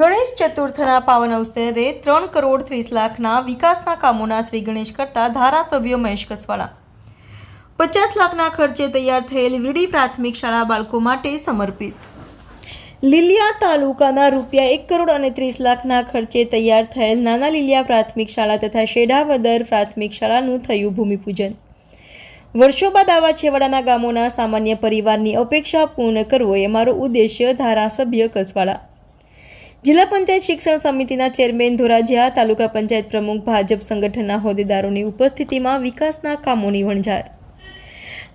ચતુર્થના પાવન અવસરે ત્રણ કરોડ ત્રીસ લાખના વિકાસના કામોના શ્રી ગણેશ કરતા ધારાસભ્ય મહેશ કસવાળા. પચાસ લાખના ખર્ચે તૈયાર થયેલ વીડી પ્રાથમિક શાળા બાળકો માટે સમર્પિત. લીલિયા તાલુકાના રૂપિયા એક કરોડ અને ત્રીસ લાખના ખર્ચે તૈયાર થયેલ નાના લીલિયા પ્રાથમિક શાળા તથા શેઢાવદર પ્રાથમિક શાળાનું થયું ભૂમિપૂજન. વર્ષો બાદ આવા છેવાડાના ગામોના સામાન્ય પરિવારની અપેક્ષા પૂર્ણ કરવો એ મારો ઉદ્દેશ્ય ધારાસભ્ય કસવાળા. જિલ્લા પંચાયત શિક્ષણ સમિતિના ચેરમેન ધોરાજીયા, તાલુકા પંચાયત પ્રમુખ ભાજપ સંગઠનના હોદ્દેદારોની ઉપસ્થિતિમાં વિકાસના કામોની વણઝાર.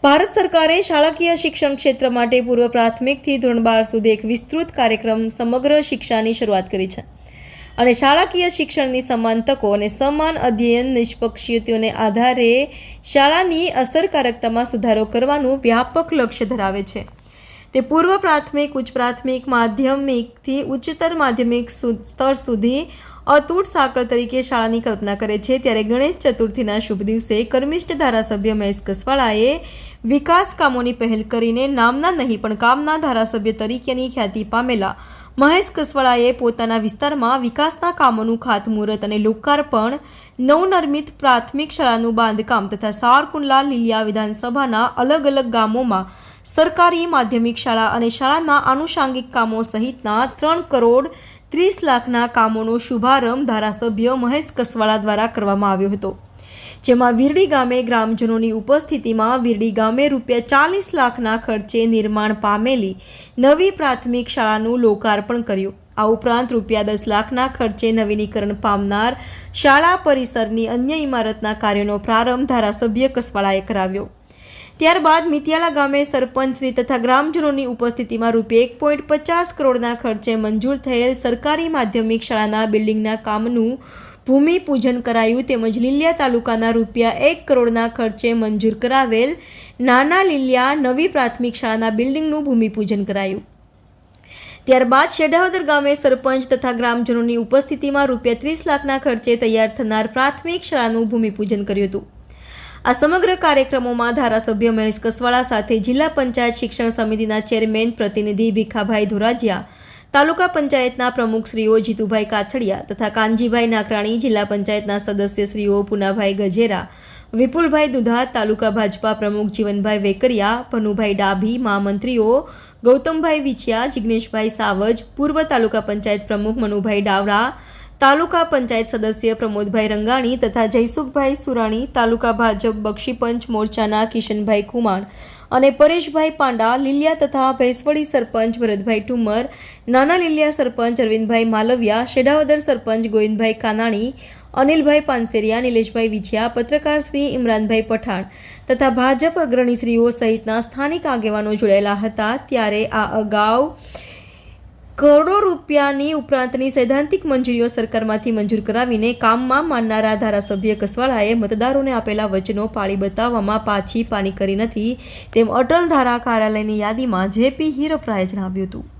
ભારત સરકારે શાળાકીય શિક્ષણ ક્ષેત્ર માટે પૂર્વ પ્રાથમિકથી ધોરણ બાર સુધી એક વિસ્તૃત કાર્યક્રમ સમગ્ર શિક્ષાની શરૂઆત કરી છે. અને શાળાકીય શિક્ષણની સમાન તકો અને સમાન અધ્યયન નિષ્પક્ષીયતાઓને આધારે શાળાની અસરકારકતામાં સુધારો કરવાનું વ્યાપક લક્ષ્ય ધરાવે છે. તે પૂર્વ પ્રાથમિક, ઉચ્ચ પ્રાથમિક માધ્યમિકથી ઉચ્ચતર માધ્યમિક સ્તર સુધી અતૂટ સાંકળ તરીકે શાળાની કલ્પના કરે છે. ત્યારે ગણેશ ચતુર્થીના શુભ દિવસે કર્મિષ્ઠ ધારાસભ્ય મહેશ કસવાળાએ વિકાસ કામોની પહેલ કરીને નામના નહીં, પણ કામના ધારાસભ્ય તરીકેની ખ્યાતિ પામેલા મહેશ કસવાળાએ પોતાના વિસ્તારમાં વિકાસના કામોનું ખાતમુહૂર્ત અને લોકાર્પણ નવનિર્મિત પ્રાથમિક શાળાનું બાંધકામ તથા સાવરકુંડલા લીલિયા વિધાનસભાના અલગ અલગ ગામોમાં સરકારી માધ્યમિક શાળા અને શાળાના આનુષાંગિક કામો સહિતના ત્રણ કરોડ ત્રીસ લાખના કામોનો શુભારંભ ધારાસભ્ય મહેશ કસવાળા દ્વારા કરવામાં આવ્યો હતો. જેમાં વિરડી ગામે ગ્રામજનોની ઉપસ્થિતિમાં વિરડી ગામે રૂપિયા ચાલીસ લાખના ખર્ચે નિર્માણ પામેલી નવી પ્રાથમિક શાળાનું લોકાર્પણ કર્યું. આ ઉપરાંત રૂપિયા દસ લાખના ખર્ચે નવીનીકરણ પામનાર શાળા પરિસરની અન્ય ઇમારતના કાર્યનો પ્રારંભ ધારાસભ્ય કસવાળાએ કરાવ્યો. ત્યારબાદ મિતિયાળા ગામે સરપંચશ્રી તથા ગ્રામજનોની ઉપસ્થિતિમાં રૂપિયા એક પોઈન્ટ પચાસ કરોડના ખર્ચે મંજૂર થયેલ સરકારી માધ્યમિક શાળાના બિલ્ડિંગના કામનું ભૂમિપૂજન કરાયું તેમજ લીલિયા તાલુકાના રૂપિયા એક કરોડના ખર્ચે મંજૂર કરાવેલ નાના લીલિયા નવી પ્રાથમિક શાળાના બિલ્ડિંગનું ભૂમિપૂજન કરાયું. ત્યારબાદ શેઢાવદર ગામે સરપંચ તથા ગ્રામજનોની ઉપસ્થિતિમાં રૂપિયા ત્રીસ લાખના ખર્ચે તૈયાર થનાર પ્રાથમિક શાળાનું ભૂમિપૂજન કર્યું હતું. આ સમગ્ર કાર્યક્રમોમાં ધારાસભ્ય મહેશ કસવાળા સાથે જિલ્લા પંચાયત શિક્ષણ સમિતિના ચેરમેન પ્રતિનિધિ ભીખાભાઈ ધોરાજીયા, તાલુકા પંચાયતના પ્રમુખશ્રીઓ જીતુભાઈ કાછડિયા તથા કાનજીભાઈ નાકરાણી, જિલ્લા પંચાયતના સદસ્યશ્રીઓ પુનાભાઈ ગજેરા, વિપુલભાઈ દુધા, તાલુકા ભાજપા પ્રમુખ જીવનભાઈ વેકરિયા, ભનુભાઈ ડાભી મહામંત્રીઓ ગૌતમભાઈ વિછિયા, જિગ્નેશભાઈ સાવજ, પૂર્વ તાલુકા પંચાયત પ્રમુખ મનુભાઈ ડાવરા તાલુકા પંચાયત સદસ્ય પ્રમોદભાઈ રંગાણી તથા જયસુખભાઈ સુરાણી, તાલુકા ભાજપ બક્ષીપંચ મોરચાના કિશનભાઈ કુમાર અને પરેશભાઈ પાંડા, લીલિયા તથા ભેંસવડી સરપંચ ભરતભાઈ ઠુમર, નાના લીલિયા સરપંચ અરવિંદભાઈ માલવિયા શેઢાવદર સરપંચ ગોવિંદભાઈ કાનાણી, અનિલભાઈ પાનસેરિયા, નિલેશભાઈ વિછિયા પત્રકાર શ્રી ઇમરાનભાઈ પઠાણ તથા ભાજપ અગ્રણીશ્રીઓ સહિતના સ્થાનિક આગેવાનો જોડાયેલા હતા. ત્યારે આ અગાઉ કરોડો રૂપિયાની ઉપરાંતની સૈદ્ધાંતિક મંજૂરીઓ સરકારમાંથી મંજૂર કરાવીને કામમાં માનનારા ધારાસભ્ય કસવાળાએ મતદારોને આપેલા વચનો પાળી બતાવવામાં પાછી પાની કરી નથી તેમ અટલ ધારા કાર્યાલયની યાદીમાં જેપી હીરપરાએ જણાવ્યું હતું.